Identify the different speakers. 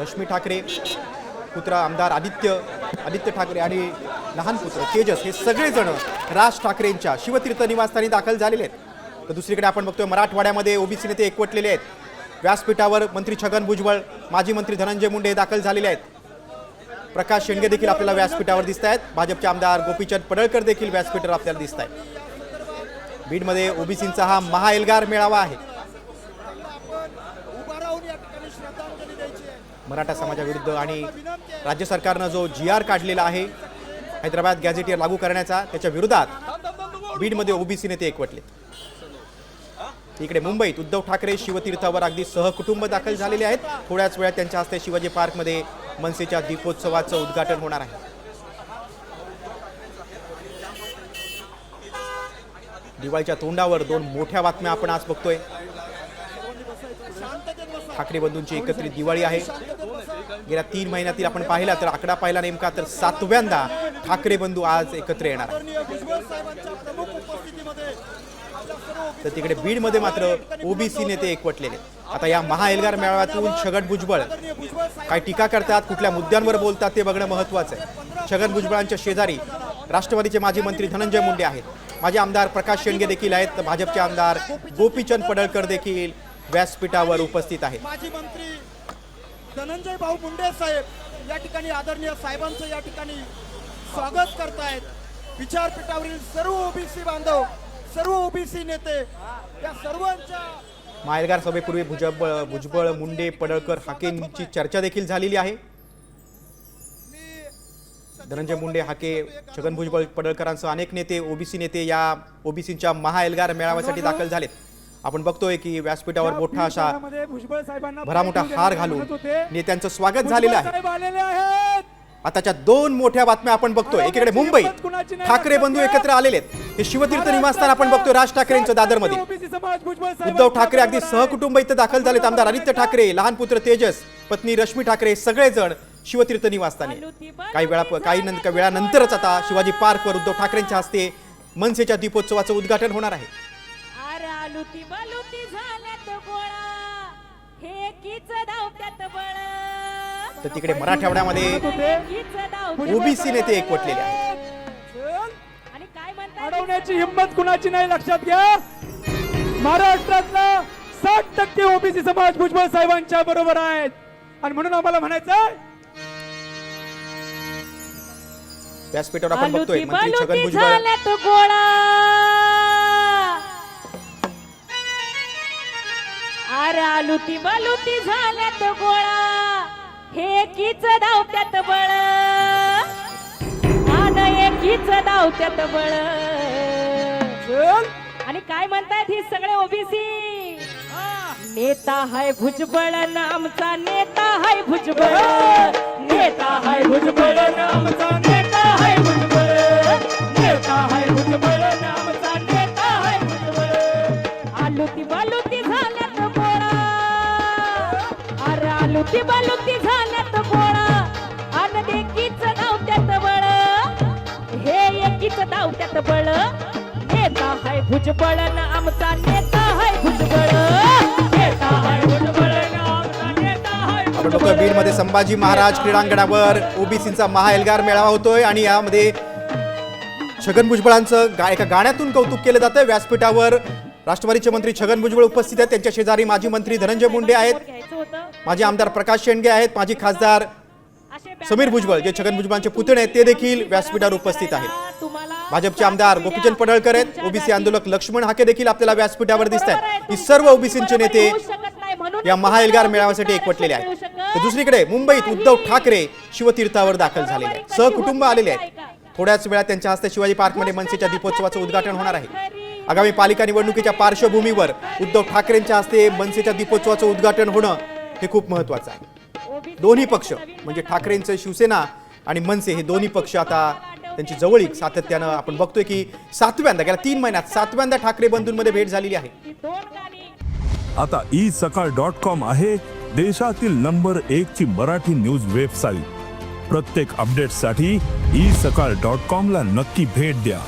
Speaker 1: रश्मी ठाकरे पुत्र आमदार आदित्य आदित्य ठाकरे आणि लहान पुत्र तेजस हे सगळेजण राज ठाकरेंच्या शिवतीर्थ निवासस्थानी दाखल झालेले आहेत. तर दुसरीकडे आपण बघतोय मराठवाड्यामध्ये ओबीसी नेते एकवटलेले आहेत. व्यासपीठावर मंत्री छगन भुजबळ माजी मंत्री धनंजय मुंडे दाखल झालेले आहेत. प्रकाश शेंडगे देखील आपल्याला व्यासपीठावर दिसत आहेत भाजपचे आमदार गोपीचंद पडळकर देखील व्यासपीठावर आपल्याला दिसत आहेत बीडमध्ये ओबीसींचा हा महाएल्गार मेळावा आहे
Speaker 2: उभा राहून या ठिकाणी श्रद्धांजली द्यायची आहे
Speaker 1: मराठा समाजाविरुद्ध आणि राज्य सरकारनं जो जी आर काढलेला आहे हैदराबाद गॅझेटियर लागू करण्याचा त्याच्या विरोधात बीडमध्ये ओबीसी नेते एकवटले. इकडे मुंबईत उद्धव ठाकरे शिवतीर्थावर अगदी सहकुटुंब दाखल झालेले आहेत. थोड्याच वेळात त्यांच्या हस्ते शिवाजी पार्कमध्ये मनसेच्या दीपोत्सवाचं उद्घाटन होणार आहे. दिवाळीच्या तोंडावर दोन मोठ्या बातम्या आपण आज बघतोय. ठाकरे बंधूंची एकत्रित दिवाळी आहे. गेल्या तीन महिन्यातील आपण पाहिला तर आकडा पाहिला नेमका तर सातव्यांदा ठाकरे बंधू आज एकत्र येणार तर तिकडे बीडमध्ये मात्र ओबीसी नेते एकवटलेले आता या महाएल्गार मेळाव्यातून छगन भुजबळ
Speaker 2: काही
Speaker 1: काय टीका करतात कुठल्या मुद्द्यांवर बोलतात ते बघणं महत्वाचं आहे. छगन भुजबळांच्या शेजारी राष्ट्रवादीचे माजी मंत्री धनंजय मुंडे आहेत. माजी आमदार प्रकाश शेंडगे देखील आहेत. तर भाजपचे आमदार गोपीचंद पडळकर देखील. व्यासपीठावर उपस्थित आहेत.
Speaker 2: माजी मंत्री धनंजय भाऊ मुंडे साहेब या ठिकाणी आदरणीय साहेबांचं या ठिकाणी स्वागत करतायत. विचारपीठावरील सर्व ओबीसी बांधव सर्व ओबीसी नेते या सर्वांच्या
Speaker 1: मायलगार सभेपूर्वी भुजबळ भुजबळ मुंडे पडळकर हाकेंची चर्चा देखील झालेली आहे. धनंजय मुंडे हाके छगन भुजबळ पडळकरांसह अनेक नेते ओबीसी नेते या ओबीसीच्या महाएल्गार मेळाव्यासाठी दाखल झालेत. आपण बघतोय की व्यासपीठावर मोठा असा
Speaker 3: भुजबळ साहेबांना
Speaker 1: भरामोठा हार घालून नेत्यांचं स्वागत झालेलं आहे. आताच्या दोन मोठ्या बातम्या आपण बघतोय. एकीकडे मुंबईत ठाकरे बंधू एकत्र आलेले आहेत. हे शिवतीर्थ निवासस्थान आपण बघतोय राज ठाकरेंचं
Speaker 3: भुजबळ साहेब
Speaker 1: उद्धव ठाकरे अगदी सहकुटुंब इथं दाखल झालेत. आमदार आदित्य ठाकरे लहान पुत्र तेजस पत्नी रश्मी ठाकरे सगळेजण शिवतीर्थ निवासस्थानी काही वेळा काही वेळानंतरच आता शिवाजी पार्कवर उद्धव ठाकरेंच्या हस्ते मनसेच्या दीपोत्सवाचं उद्घाटन होणार आहे.
Speaker 4: आलुती बलुती झाल्यात गोळा. हे कीच धावत्यात बळ.
Speaker 1: तर तिकडे मराठवाड्यामध्ये ओबीसी नेते एकवटलेले आहेत
Speaker 4: आणि काय म्हणतात?
Speaker 3: अडवण्याची हिंमत कुणाची नाही लक्षात घ्या. महाराष्ट्रातला साठ टक्के ओबीसी समाज भुजबळ साहेबांच्या बरोबर आहेत. आणि म्हणून आम्हाला म्हणायचं
Speaker 1: व्यासपीठावर आपण बघतोय मंत्री छगन
Speaker 4: बलुती
Speaker 1: भुजबळ.
Speaker 4: आलुती बलुती झाल्यात गोळा. हे कीच धावत्यात बळ. आन एकीच धावत्यात बळ. आणि काय म्हणतायत ही सगळे ओबीसी नेता हाय भुजबळ नामचा नेता हाय भुजबळ. नेता हाय भुजबळ नामचा आलुती झाल्यात गोळा अन देखीच धावत्यात बळ. हे एकीच धावत्यात बळ. नेता हाय भुजबळ न आमचा नेता हाय भुजबळ. नेता हाय भुजबळ
Speaker 1: आपण बघतोय बीडमध्ये संभाजी महाराज क्रीडांगणावर ओबीसींचा महाएल्गार मेळावा होतोय आणि यामध्ये छगन भुजबळांचं गा एका गाण्यातून कौतुक केलं जातं व्यासपीठावर. राष्ट्रवादीचे मंत्री छगन भुजबळ उपस्थित आहेत. त्यांच्या शेजारी माजी मंत्री धनंजय मुंडे आहेत. माजी आमदार प्रकाश शेंडगे आहेत माजी खासदार समीर भुजबळ जे छगन भुजबळांचे पुतणे आहेत ते देखील व्यासपीठावर उपस्थित आहेत. भाजपचे आमदार गोपीचंद पडळकर आहेत ओबीसी आंदोलक लक्ष्मण हाके देखील आपल्याला व्यासपीठावर दिसत आहेत. ही सर्व ओबीसींचे नेते या महाएल्गार मेळाव्यासाठी एकवटलेले आहेत. तर दुसरीकडे मुंबईत उद्धव ठाकरे शिवतीर्थावर दाखल झालेले आहेत. सहकुटुंब आलेले आहेत. थोड्याच वेळात त्यांच्या हस्ते शिवाजी पार्कमध्ये मनसेच्या दीपोत्सवाचं उद्घाटन होणार आहे. आगामी पालिका निवडणुकीच्या पार्श्वभूमीवर उद्धव ठाकरेंच्या हस्ते मनसेच्या दीपोत्सवाचं उद्घाटन होणं हे खूप महत्वाचं आहे. दोन्ही पक्ष म्हणजे ठाकरेंचं शिवसेना आणि मनसे हे दोन्ही पक्ष आता त्यांची जवळीक सातत्यानं आपण बघतोय की सातव्यांदा गेल्या तीन महिन्यात सातव्यांदा ठाकरे बंधूंमध्ये भेट झालेली आहे.
Speaker 5: आता ई सकाळ डॉट कॉम आहे देशातील नंबर एक ची मराठी न्यूज वेबसाईट. प्रत्येक अपडेटसाठी ई सकाळ डॉट कॉम ला नक्की भेट द्या.